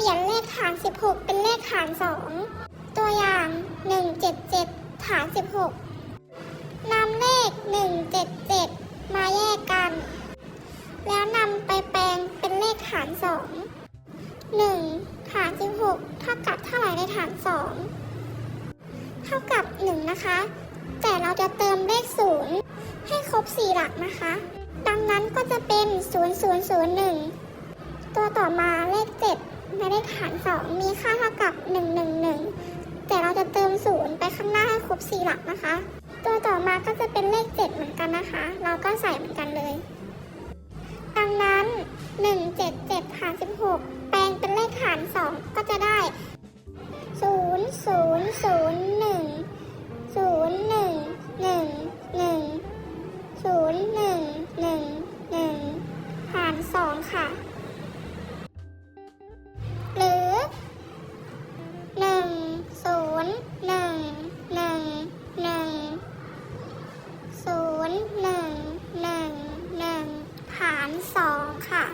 เปลี่ยนเลขฐาน 16 เป็นเลขฐาน 2 ตัวอย่าง 177 ฐาน 16นำเลข 177 มาแยกกัน แล้วนำไปแปลงเป็นเลขฐาน 2 1 ฐาน 16 เท่ากับเท่าไหร่ในฐาน 2 เท่ากับ 1 นะคะ แต่เราจะเติมเลข 0 ให้ครบ 4 หลักนะคะ ดังนั้นก็จะเป็น 0001 ตัวต่อมา เลข7ในเลขฐาน2มีค่าเท่ากับ 111 แต่เราจะเติมศูนย์ไปข้างหน้าให้ครบ4หลักนะคะ ตัวต่อมาก็จะเป็นเลข 7 เหมือนกันนะคะ เราก็ใส่เหมือนกันเลย ดังนั้น 177ฐาน16 แปลงเป็นเลขฐาน2ก็จะได้ 0 0 0 หนึ่งหนึ่งหนึ่งฐานสองค่ะ